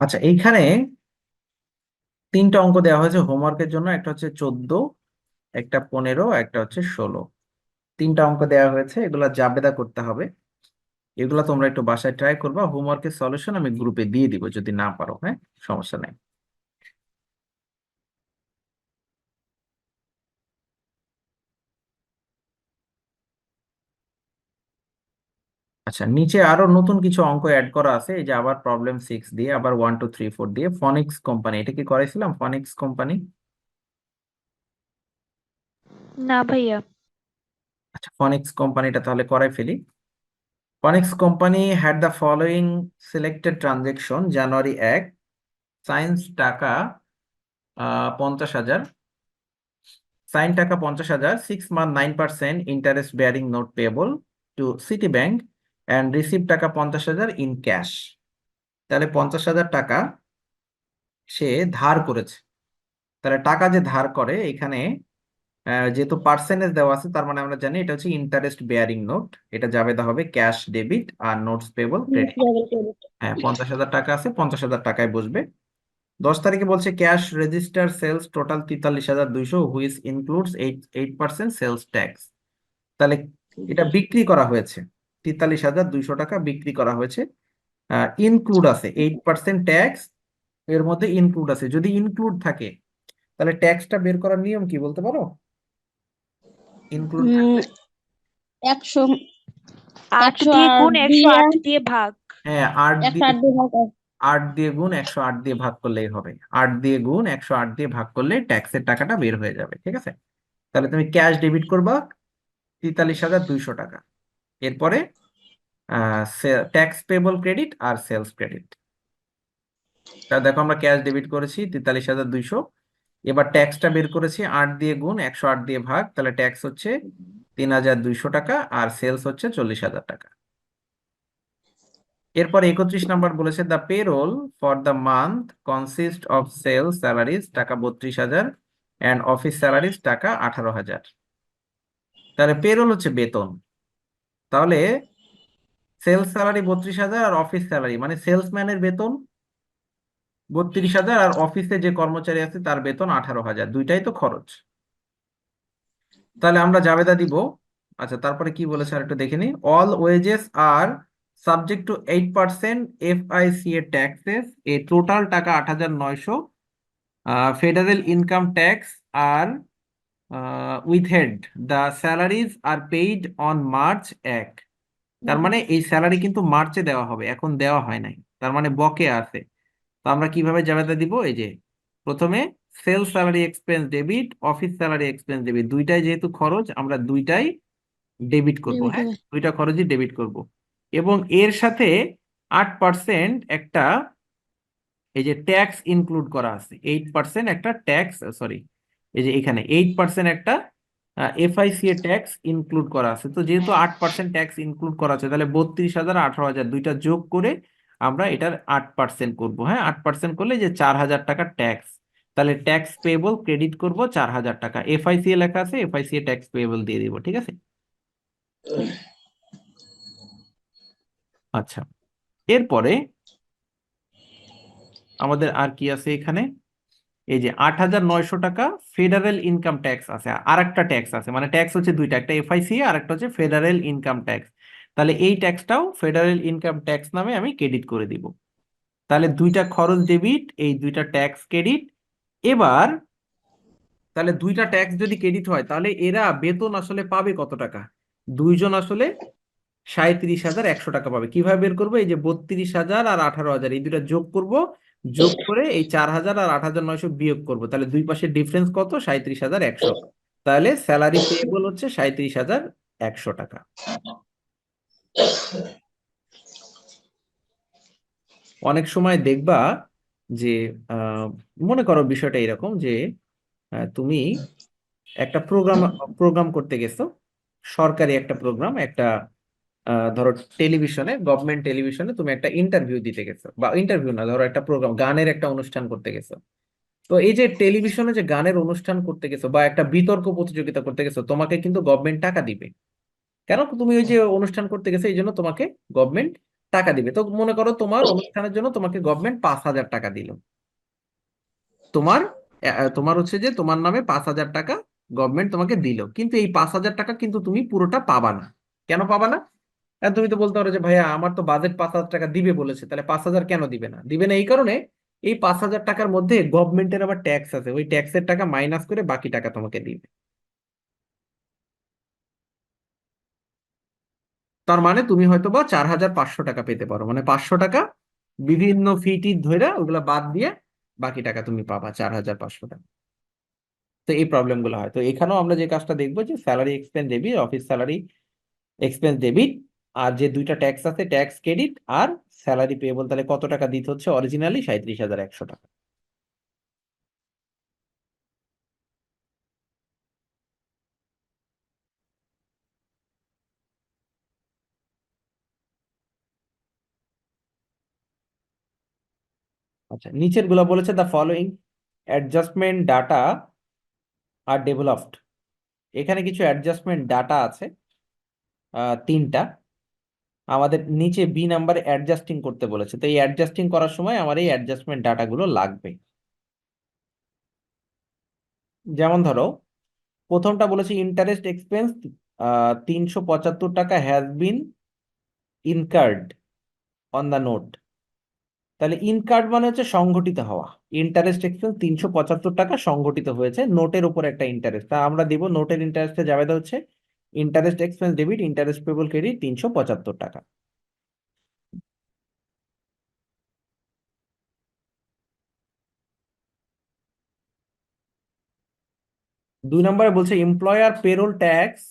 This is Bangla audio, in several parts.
আচ্ছা এইখানে তিনটা অঙ্ক দেওয়া হয়েছে হোমওয়ার্কের জন্য, একটা হচ্ছে চোদ্দ, একটা পনেরো, একটা হচ্ছে ষোলো। তিনটা অঙ্ক দেওয়া হয়েছে, এগুলা জাবেদা করতে হবে। এগুলা তোমরা একটু বাসায় ট্রাই করবা হোমওয়ার্কের সলিউশন আমি গ্রুপে দিয়ে দিব, যদি না পারো হ্যাঁ? সমস্যা নেই। আচ্ছা নিচে আরও নতুন কিছু অঙ্ক অ্যাড করা আছে এই যে আবার প্রবলেম সিক্স দিয়ে আবার ওয়ান টু থ্রি ফোর দিয়ে ফনিক্স কোম্পানি এটা কি করাইছিলাম ফনিক্স কোম্পানি না ভাইয়া। আচ্ছা ফনিক্স কোম্পানিটা তাহলে করাই ফেলি। Phoenix company had the following selected transaction January এক সায়েন্স টাকা পঞ্চাশ হাজার। সাইন টাকা পঞ্চাশ হাজার six month nine percent interest bearing note payable to City Bank and receive টাকা পঞ্চাশ হাজার ইন ক্যাশ তাহলে পঞ্চাশ হাজার টাকা সে ধার করেছে। তাহলে টাকা যে ধার করে এখানে যেহেতু পার্সেন্টেজ দেওয়া আছে তার মানে আমরা জানি এটা হচ্ছে ইন্টারেস্ট বেয়ারিং নোট এটা যাবে হবে ক্যাশ ডেবিট আর নোটস পেবল ক্রেডিট হ্যাঁ পঞ্চাশ হাজার টাকা আছে পঞ্চাশ হাজার টাকায় বসবে। দশ তারিখে বলছে ক্যাশ রেজিস্টার সেলস টোটাল তেতাল্লিশ হাজার দুইশো which includes eight eight percent sales tax তাহলে এটা বিক্রি করা হয়েছে। তেতাল্লিশ হাজার দুইশো টাকা বিক্রি করা হয়েছে। ইনক্লুড আছে এইট পার্সেন্ট ট্যাক্স এর মধ্যে ইনক্লুড আছে। যদি ইনক্লুড থাকে তাহলে ট্যাক্সটা বের করার নিয়ম কি বলতে পারো? ইনক্লুড একশো আট দিয়ে গুণ একশো আট দিয়ে ভাগ। হ্যাঁ আট দিয়ে আট দিয়ে গুণ একশো আট দিয়ে ভাগ করলেই হবে। আট দিয়ে গুণ একশো আট দিয়ে ভাগ করলে ট্যাক্সের টাকাটা বের হয়ে যাবে ঠিক আছে? তাহলে তুমি ক্যাশ ডেবিট করবা তেতাল্লিশ হাজার দুইশো টাকা। এরপরে ট্যাক্স পেবল ক্রেডিট আর সেলস ক্রেডিট তা দেখো আমরা ক্যাশ ডেবিট করেছি তেতাল্লিশ হাজার দুইশো। এবার ট্যাক্সটা বের করেছি আট দিয়ে গুণ একশো আট দিয়ে ভাগ, তাহলে ট্যাক্স হচ্ছে তিন হাজার দুইশো টাকা আর সেলস হচ্ছে চল্লিশ হাজার টাকা। এরপর একত্রিশ নাম্বার বলেছে the payroll for the month consist of sales salaries টাকা বত্রিশ হাজার অ্যান্ড অফিস স্যালারিজ টাকা আঠারো হাজার। তাহলে পেরোল হচ্ছে বেতন। তাহলে সেলস স্যালারি বত্রিশ হাজার আর অফিস স্যালারি মানে সেলসম্যানের বেতন বত্রিশ হাজার আর অফিসে যে কর্মচারী আছে তার বেতন আঠারো হাজার, দুইটাই তো খরচ। তাহলে আমরা জাবেদা দিব। আচ্ছা তারপরে কি বলেছে আর একটু দেখে নিই। All wages are subject to eight percent F I C A taxes a total টাকা আট হাজার নয়শো ফেডারেল ইনকাম ট্যাক্স আর উইথ head the salaries are paid on March এক। তার মানে এই স্যালারি কিন্তু মার্চে দেওয়া হবে এখন দেওয়া হয় নাই। তার মানে বকে আছে। তো আমরা কীভাবে জাবেদা দিব? এই যে প্রথমে sale salary expense debit office salary expense debit দুইটাই যেহেতু খরচ আমরা দুইটাই ডেবিট করব হ্যাঁ? দুইটা খরচই ডেবিট করব। এবং এর সাথে আট পার্সেন্ট একটা এই যে ট্যাক্স ইনক্লুড করা আছে। এইট পার্সেন্ট একটা ট্যাক্স সরি এই যে এখানে এইট পার্সেন্ট একটা এফআইসি এ ট্যাক্স ইনক্লুড করা আছে। তো যেহেতু আট পার্সেন্ট ট্যাক্স ইনক্লুড করা আছে, তাহলে বত্রিশ হাজার, আঠারো হাজার দুইটা যোগ করে আমরা এটার আট পার্সেন্ট করব। হ্যাঁ আট পার্সেন্ট করলে যে চার হাজার টাকা ট্যাক্স তাহলে ট্যাক্স পেয়েবল ক্রেডিট করব চার হাজার টাকা। এফআইসি এ লেখা আছে এফআইসি এ ট্যাক্স পেয়েবল দিয়ে দিব, ঠিক আছে? আচ্ছা এরপরে আমাদের আর কি আছে এখানে? এই যে আট হাজার নয়শো টাকা ফেডারেল ইনকাম ট্যাক্স আছে, আর একটা ট্যাক্স আছে মানে ট্যাক্স হচ্ছে দুইটা, একটা এফআইসি আর একটা হচ্ছে ফেডারেল ইনকাম ট্যাক্স। তাহলে এই ট্যাক্সটাও ফেডারেল ইনকাম ট্যাক্স নামে আমি ক্রেডিট করে দিব। তাহলে দুইটা খরচ ডেবিট, এই দুইটা ট্যাক্স ক্রেডিট। এবার, তাহলে দুইটা ট্যাক্স যদি ক্রেডিট হয়, তাহলে এরা বেতন আসলে পাবে কত টাকা? দুইজন আসলে সাঁত্রিশ হাজার একশো টাকা পাবে। কীভাবে বের করব? এই যে বত্রিশ হাজার আর আঠারো হাজার, এই দুটা যোগ করব। যোগ করে এই চার হাজার আর আট হাজার নয়শো বিয়োগ করব। তাহলে দুই পাশে ডিফারেন্স কত? সাঁত্রিশ হাজার একশো। তাহলে স্যালারি পেয়েবল হচ্ছে সাঁত্রিশ হাজার একশো টাকা। অনেক সময় দেখবা যে মনে করো বিষয়টা এরকম যে তুমি একটা প্রোগ্রাম প্রোগ্রাম করতে গেছো। সরকারি একটা প্রোগ্রাম একটা ধরো টেলিভিশনে গভর্নমেন্ট টেলিভিশনে তুমি একটা ইন্টারভিউ দিতে গেছো। বা ইন্টারভিউ না, ধরো একটা প্রোগ্রাম গানের একটা অনুষ্ঠান করতে গেছো। তো এই যে টেলিভিশনে যে গানের অনুষ্ঠান করতে গেছো বা একটা বিতর্ক প্রতিযোগিতা করতে গেছো, তোমাকে কিন্তু গভর্নমেন্ট টাকা দিবে। কেন? তুমি ওই যে অনুষ্ঠান করতে গেছো, এই জন্য তোমাকে গভর্নমেন্ট টাকা দিবে। তো মনে করো তোমার অনুষ্ঠানের জন্য তোমাকে গভর্নমেন্ট পাঁচ হাজার টাকা দিল। তোমার তোমার হচ্ছে যে তোমার নামে পাঁচ হাজার টাকা গভর্নমেন্ট তোমাকে দিল। কিন্তু এই পাঁচ হাজার টাকা কিন্তু তুমি পুরোটা পাবা না। কেন পাবা না? আর তুমি তো বলতে পারো যে, ভাইয়া, আমার তো বাজেট পাঁচ হাজার টাকা দিবে বলেছে, তাহলে পাঁচ হাজার কেন দিবে না? দিবে না এই কারণে এই পাঁচ হাজার টাকার মধ্যে গভর্নমেন্টের আবার ট্যাক্স আছে। ওই ট্যাক্সের টাকা মাইনাস করে বাকি টাকা তোমাকে দিবে। তার মানে তুমি হয়তো বা চার হাজার পাঁচশো টাকা পেতে পারো। মানে পাঁচশো টাকা বিভিন্ন ফি টি ধরে ওগুলা বাদ দিয়ে বাকি টাকা তুমি পাবা চার হাজার পাঁচশো টাকা। তো এই প্রবলেমগুলো হয়। তো এখানেও আমরা যে কাজটা দেখব যে salary expense debit office salary expense debit আর যে দুইটা ট্যাক্স আছে ট্যাক্স ক্রেডিট আর স্যালারি পেয়েবল তাহলে কত টাকা দিতে হচ্ছে? অরিজিনালি সাঁত্রিশ হাজার একশো টাকা। আচ্ছা নিচেরগুলা বলেছে the following adjustment data are developed এখানে কিছু অ্যাডজাস্টমেন্ট ডাটা আছে তিনটা। আমাদের নিচে বি নাম্বারে অ্যাডজাস্টিং করতে বলেছে। তো এই অ্যাডজাস্টিং করার সময় আমার এই অ্যাডজাস্টমেন্ট ডাটাগুলো লাগবে। যেমন ধরো, প্রথমটা বলেছে ইন্টারেস্ট এক্সপেন্স তিনশো পঁচাত্তর টাকা has been incurred on the note তাহলে ইনকার্ড মানে হচ্ছে সংঘটিত হওয়া। ইন্টারেস্ট এক্সপেন্স তিনশো পঁচাত্তর টাকা সংঘটিত হয়েছে নোটের উপর একটা ইন্টারেস্ট তা আমরা দিব নোটের ইন্টারেস্টে যাবে হচ্ছে interest expense debit interest payable credit তিনশো পঁচাত্তর টাকা। দুই নম্বরে বলছে employer payroll tax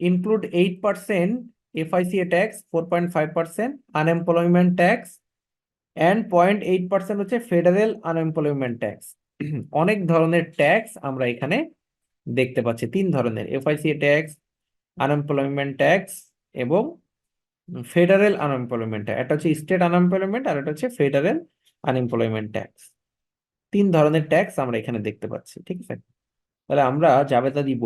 include eight percent FICA tax four point five percent unemployment tax and point eight percent হচ্ছে ফেডারেল আনএমপ্লয়মেন্ট ট্যাক্স অনেক ধরনের ট্যাক্স আমরা এখানে দেখতে পাচ্ছি তিন ধরনের এফআইসিএ ট্যাক্স আনএমপ্লয়মেন্ট ট্যাক্স এবং ফেডারেল আনএমপ্লয়মেন্ট একটা হচ্ছে স্টেট আনএমপ্লয়মেন্ট আর একটা হচ্ছে ফেডারেল আনএমপ্লয়মেন্ট ট্যাক্স তিন ধরনের ট্যাক্স আমরা এখানে দেখতে পাচ্ছি, ঠিক আছে? তাহলে আমরা জাবেদা দিব।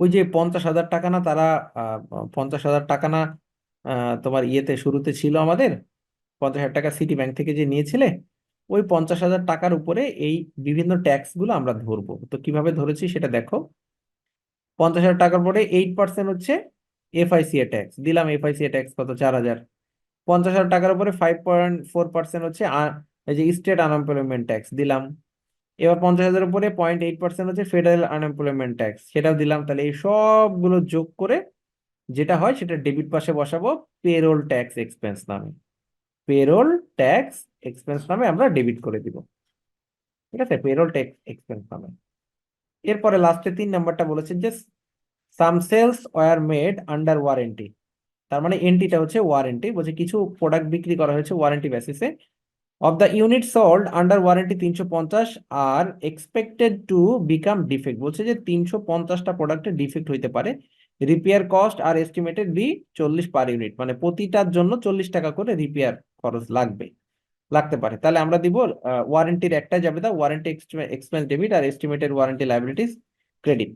ওই যে পঞ্চাশ হাজার টাকা না, তারা পঞ্চাশ হাজার টাকা না তোমার ইয়েতে, শুরুতে ছিল আমাদের? পঞ্চাশ হাজার টাকা সিটি ব্যাংক থেকে যে নিয়েছিলে? ওই পঞ্চাশ হাজার টাকার উপরে এই বিভিন্ন ট্যাক্সগুলো আমরা ধরবো। তো কীভাবে ধরেছি সেটা দেখো। পঞ্চাশ হাজার টাকার পরে এইট পার্সেন্ট হচ্ছে এফআইসিএ ট্যাক্স দিলাম এফআইসিএ ট্যাক্স কত? চার হাজার। পঞ্চাশ হাজার টাকার উপরে ফাইভ পয়েন্ট ফোর পার্সেন্ট হচ্ছে এই যে স্টেট আনএমপ্লয়মেন্ট ট্যাক্স দিলাম। এবার পঞ্চাশ হাজার উপরে পয়েন্ট এইট পার্সেন্ট হচ্ছে ফেডারেল আনএমপ্লয়মেন্ট ট্যাক্স সেটাও দিলাম। তাহলে এই সবগুলো যোগ করে যেটা হয় সেটা ডেবিট পাশে বসাবো পেরোল ট্যাক্স এক্সপেন্স নামে। পেরোল ট্যাক্স এক্সপেন্স নামে আমরা ডেবিট করে দিব। ঠিক আছে? পেরোল ট্যাক্স এক্সপেন্স নামে। এরপরে লাস্টে তিন নাম্বারটা বলেছে যে some sales were made under warranty তার মানে এনটিটা হচ্ছে ওয়ারেন্টি বলছে কিছু প্রোডাক্ট বিক্রি করা হয়েছে ওয়ারেন্টি বেসিসে of the unit sold under warranty তিনশো পঞ্চাশ are expected to become defect বলছে যে তিনশো পঞ্চাশটা প্রোডাক্টের ডিফেক্ট হইতে পারে। Repair cost are estimated be চল্লিশ পার ইউনিট মানে প্রতিটার জন্য চল্লিশ টাকা করে রিপেয়ার খরচ লাগবে, লাগতে পারে। তাহলে আমরা দিব ওয়ারেন্টির একটা যাবে দা ওয়ারেন্টি এক্সপেন্স ডেবিট আর এস্টিমেটেড ওয়ারেন্টি লাইবিলিটিস ক্রেডিট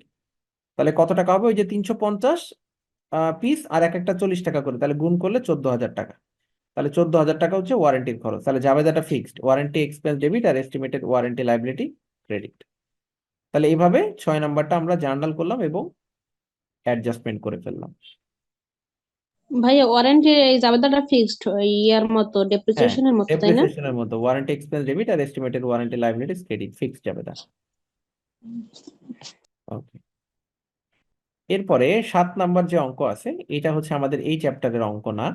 তাহলে কত টাকা হবে? ওই যে তিনশো পঞ্চাশ পিস আর এক একটা চল্লিশ টাকা করে, তাহলে গুণ করলে চোদ্দ হাজার টাকা। তাহলে চোদ্দ হাজার টাকা হচ্ছে ওয়ারেন্টির খরচ। তাহলে জাবেদাটা ফিক্সড ওয়ারেন্টি এক্সপেন্স ডেবিট আর এস্টিমেটেড ওয়ারেন্টি লাইবিলিটি ক্রেডিট তাহলে এইভাবে ছয় নাম্বারটা আমরা জার্নাল করলাম এবং অ্যাডজাস্টমেন্ট করে ফেললাম। ভাইয়া ওয়ারেন্টি এই জাবেদাটা ফিক্সড ইয়ার মতো হ্যাঁ ডেপ্রিসিয়েশনের মতো তাই না? ডেপ্রিসিয়েশনের মতো। ওয়ারেন্টি এক্সপেন্স ডেবিট আর estimated warranty liabilities credit fixed জাবেদা। ওকে এরপরে সাত নাম্বার যে অঙ্ক আছে এটা হচ্ছে আমাদের এই চ্যাপ্টারের অঙ্ক না।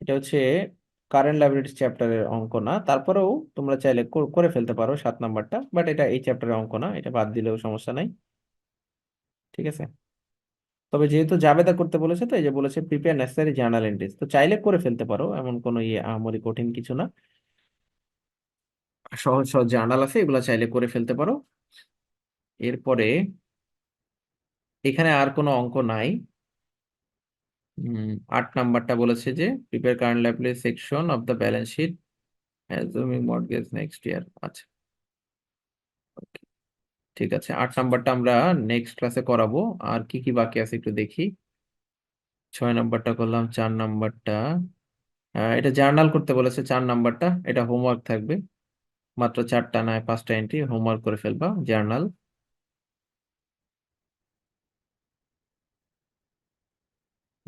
এটা হচ্ছে কারেন্ট লাইবিলিটিস চ্যাপ্টারের অঙ্ক না, তারপরেও তোমরা চাইলে করে ফেলতে পারো সাত নাম্বারটা বাট এটা এই চ্যাপ্টারের অঙ্ক না, এটা বাদ দিলেও সমস্যা নাই। ঠিক আছে? তবে যেহেতু জাবেদা করতে বলেছে তো, এই যে বলেছে প্রিপেয়ার নেসেসারি জার্নাল এন্ট্রিজ তো চাইলে করে ফেলতে পারো, এমন কোনো ইয়ে আহামরি কঠিন কিছু না। সহজ সহজ জার্নাল আছে, এগুলো চাইলে করে ফেলতে পারো। এরপরে, এখানে আর কোনো অঙ্ক নাই। আট নাম্বারটা বলেছে যে prepare current liability section of the balance sheet assuming mortgage next year আচ্ছা। ওকে ঠিক আছে, আট নাম্বারটা আমরা নেক্সট ক্লাসে করাবো, আর কি কি বাকি আছে একটু দেখি। ছয় নাম্বারটা করলাম, চার নাম্বারটা এটা জার্নাল করতে বলেছে চার নাম্বারটা, এটা হোমওয়ার্ক থাকবে। মাত্র চারটা নয়, পাঁচটা এন্ট্রি হোমওয়ার্ক করে ফেলবা জার্নাল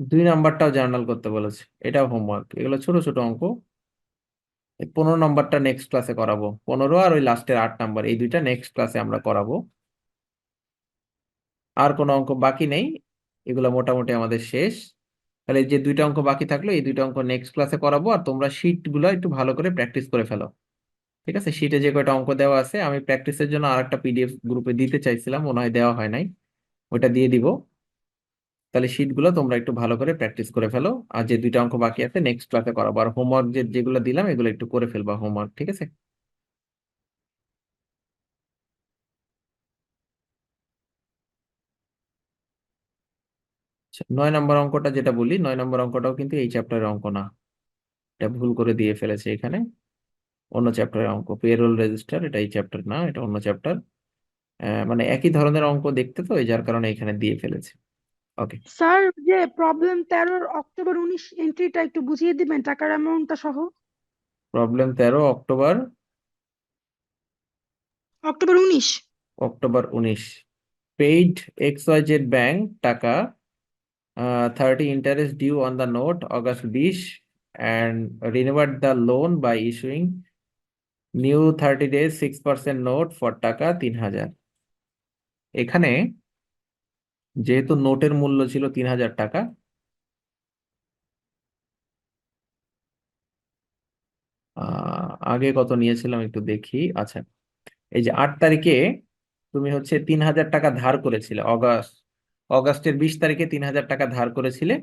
দুই নাম্বারটাও জার্নাল করতে বলেছে। এটাও হোমওয়ার্ক এগুলো ছোট ছোট অঙ্ক। পনেরো নাম্বারটা নেক্সট ক্লাসে করাবো। পনেরো আর ওই লাস্টের আট নাম্বার, এই দুইটা নেক্সট ক্লাসে আমরা করাবো। আর কোনো অঙ্ক বাকি নেই? এগুলো মোটামুটি আমাদের শেষ। তাহলে যে দুইটা অঙ্ক বাকি থাকল, এই দুইটা অঙ্ক নেক্সট ক্লাসে করাবো আর তোমরা শিটগুলো একটু ভালো করে প্র্যাকটিস করে ফেলো। ঠিক আছে? শিটে যে কয়টা অঙ্ক দেওয়া আছে, আমি প্র্যাকটিসের জন্য আর একটা পিডিএফ গ্রুপে দিতে চাইছিলাম, মনে হয় দেওয়া হয় নাই। ওটা দিয়ে দিব। তাহলে শিটগুলো তোমরা একটু ভালো করে প্র্যাকটিস করে ফেলো। আর যে দুইটা অঙ্ক বাকি আছে নেক্সট ক্লাসে করাবো। আর হোমওয়ার্ক যে যেগুলো দিলাম এগুলো একটু করে ফেলবা হোমওয়ার্ক ঠিক আছে? আচ্ছা, নয় নম্বর অঙ্কটা যেটা বলি নয় নম্বর অঙ্কটাও কিন্তু এই চ্যাপ্টারের অঙ্ক না। এটা ভুল করে দিয়ে ফেলেছে এখানে। অন্য চ্যাপ্টারের অঙ্ক। পেরোল রেজিস্টার এটা এই চ্যাপ্টার না এটা অন্য চ্যাপ্টার মানে একই ধরনের অঙ্ক দেখতে তো যার কারণে এখানে দিয়ে ফেলেছে। ওকে স্যার যে প্রবলেম তেরোর অক্টোবর উনিশ এন্ট্রিটা একটু বুঝিয়ে দিবেন টাকার অ্যামাউন্টটা সহ। প্রবলেম তেরো অক্টোবর। অক্টোবর উনিশ। অক্টোবর উনিশ। Paid X Y Z bank টাকা thirty interest due on the note August বিশ and renewed the loan by issuing new thirty days six percent note for টাকা তিন হাজার। এখানে যেহেতু নোটের মূল্য ছিল তিন হাজার টাকা আগে কত নিয়েছিলাম একটু দেখি। আচ্ছা এই যে আট তারিখে তুমি হচ্ছে তিন হাজার টাকা ধার করেছিলে, অগাস্ট, অগাস্টের বিশ তারিখে তিন হাজার টাকা ধার করেছিলে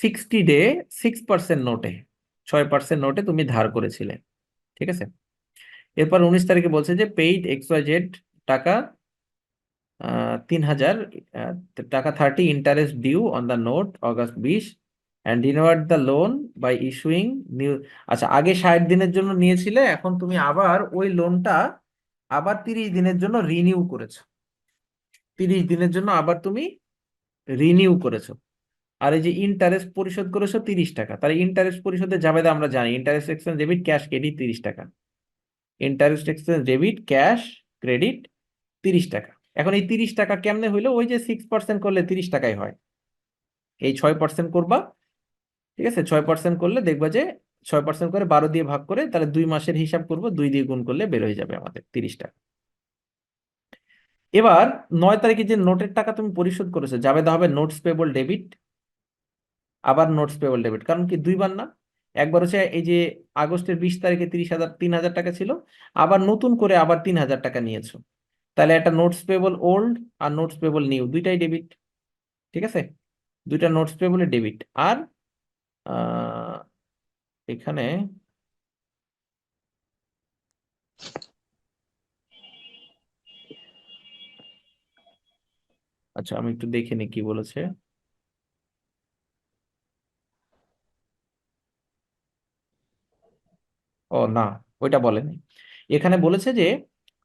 সিক্সটি ডে সিক্স পার্সেন্ট নোটে, ছয় পার্সেন্ট নোটে তুমি ধার করেছিলে, ঠিক আছে? এরপর উনিশ তারিখে বলছে যে পেইড এক্স জেড টাকা তিন হাজার টাকা thirty interest due on the note August বিশ। And renewed the loan by issuing new আচ্ছা আগে ষাট দিনের জন্য নিয়েছিলে, এখন তুমি আবার ওই লোনটা আবার তিরিশ দিনের জন্য রিনিউ করেছ। তিরিশ দিনের জন্য আবার তুমি রিনিউ করেছ। আর এই যে ইন্টারেস্ট পরিশোধ করেছ তিরিশ টাকা। তাহলে ইন্টারেস্ট পরিশোধের জাবেদা আমরা জানি। Interest exchange debit cash credit তিরিশ টাকা। Interest exchange debit cash credit তিরিশ টাকা। এখন এই তিরিশ টাকা কেমনে হইল? ওই যে সিক্স পার্সেন্ট করলে তিরিশ টাকাই হয়। এই ছয় পার্সেন্ট করবা, ঠিক আছে? ছয় পার্সেন্ট করলে দেখবা যে ছয় পার্সেন্ট করে বারো দিয়ে ভাগ করে তাহলে দুই মাসের হিসাব করব, দুই দিয়ে গুণ করলে বের হয়ে যাবে আমাদের তিরিশ টাকা। এবার নয় তারিখে যে নোটের টাকা তুমি পরিশোধ করেছ, জাবেদা হবে নোটস পেবল ডেবিট আবার নোটস পেবল ডেবিট কারণ কি? দুইবার না? একবার হচ্ছে এই যে আগস্টের বিশ তারিখে তিরিশ হাজার, তিন হাজার টাকা ছিল, আবার নতুন করে আবার তিন হাজার টাকা নিয়েছো। তাহলে একটা নোটস পেবল ওল্ড আর নোটস পেবল নিউ দুইটাই ডেবিট ঠিক আছে? দুইটা নোটস পেবল ডেবিট আর এখানে আচ্ছা আমি একটু দেখে নিই কি বলেছে। ও, না, ওইটা বলেনি। এখানে বলেছে যে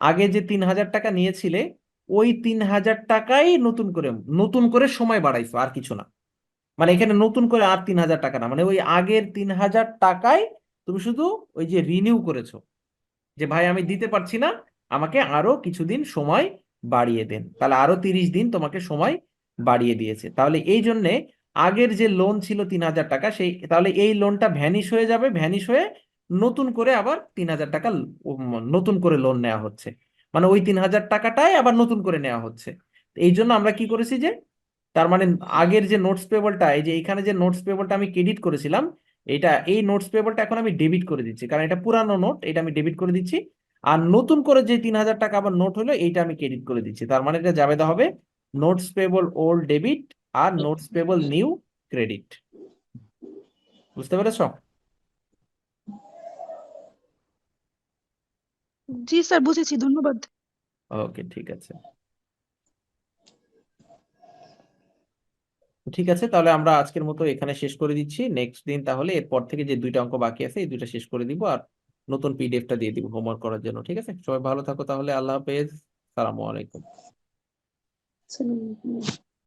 আগে যে তিন হাজার টাকা নিয়েছিলে, ওই তিন হাজার টাকাই নতুন করে নতুন করে সময় বাড়াইছো, আর কিছু না। মানে এখানে নতুন করে আর তিন হাজার টাকা না মানে ওই আগের তিন হাজার টাকায় তুমি শুধু ওই যে রিনিউ করেছ। যে ভাই, আমি দিতে পারছি না, আমাকে আরও কিছুদিন সময় বাড়িয়ে দেন। তাহলে আরও তিরিশ দিন তোমাকে সময় বাড়িয়ে দিয়েছে। তাহলে এই জন্যে আগের যে লোন ছিল তিন হাজার টাকা, সেই, তাহলে এই লোনটা ভ্যানিশ হয়ে যাবে ভ্যানিশ হয়ে নতুন করে আবার তিন হাজার টাকা নতুন করে লোন নেওয়া হচ্ছে। মানে ওই তিন হাজার টাকাটাই আবার নতুন করে নেওয়া হচ্ছে। এই জন্য আমরা কি করেছি যে তার মানে আগের যে নোটস পেবলটা এই যে এখানে যে নোটস পেবলটা আমি ক্রেডিট করেছিলাম এটা এই নোটস পেবলটা এখন আমি ডেবিট করে দিচ্ছি। কারণ এটা পুরানো নোট এটা আমি ডেবিট করে দিচ্ছি। আর নতুন করে যে তিন হাজার টাকা আবার নোট হলো এইটা আমি ক্রেডিট করে দিচ্ছি। তার মানে এটা জাবেদা হবে নোটস পেবল ওল্ড ডেবিট আর নোটস পেবল নিউ ক্রেডিট বুঝতে পেরেছ? জি স্যার বুঝেছি ধন্যবাদ। ওকে ঠিক আছে। ঠিক আছে তাহলে আমরা আজকের মতো এখানে শেষ করে দিচ্ছি। নেক্সট দিন তাহলে এরপর থেকে যে দুইটা অঙ্ক বাকি আছে এই দুইটা শেষ করে দিব আর নতুন পিডিএফটা দিয়ে দিব হোমওয়ার্ক করার জন্য ঠিক আছে? সবাই ভালো থাকো তাহলে আল্লাহ হাফেজ সালামু আলাইকুম। আসসালামু আলাইকুম।